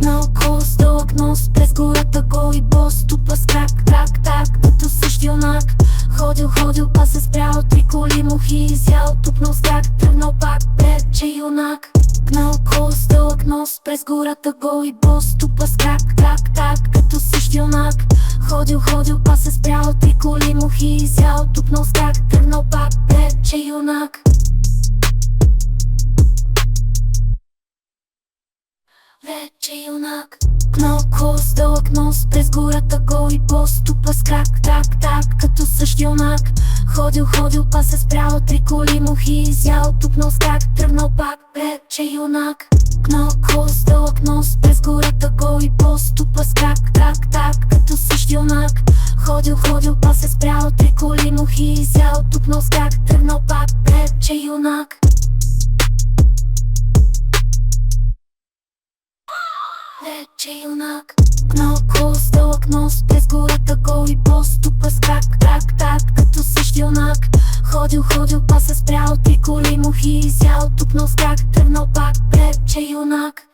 Гнал кос, дълъг нос, през гората гол и бос Тупа с крак, крак, так, като същ юнак Ходил, ходил, па се спрял, три коли мухи изял Тупнал с крак, тръгнал пак, пред, че юнак Гнал кос, дълъг нос, през гората гол и бос Тупа с крак, крак, так, като същ юнак Ходил, ходил, па се спрял, три коли мухи изял Тупнал с крак, тръгнал пак, пред, че юнак Вече юнак Гнал кос, дълъг нос, през гората гол и бос Тупа с крак, так, так, като същ юнак. Ходил, ходил, па се спрял, три коли мухи изял. Тупнал с крак, тръгнал пак, вече юнак Гнал кос, дълъг нос, през гората гол и бос Тупа с крак, так, так, като същ юнак. Ходил, ходил, па се спрял, три коли мухи изял. Тупнал с крак, тръгнал пак, вече юнак Вече юнак. Гнал кос, дълъг нос, през гората гол и Тупа с крак, так, так, като същ юнак. Ходил, ходил, па се спрял, три коли мухи изял Тупнал с крак, тръгнал пак, вече юнак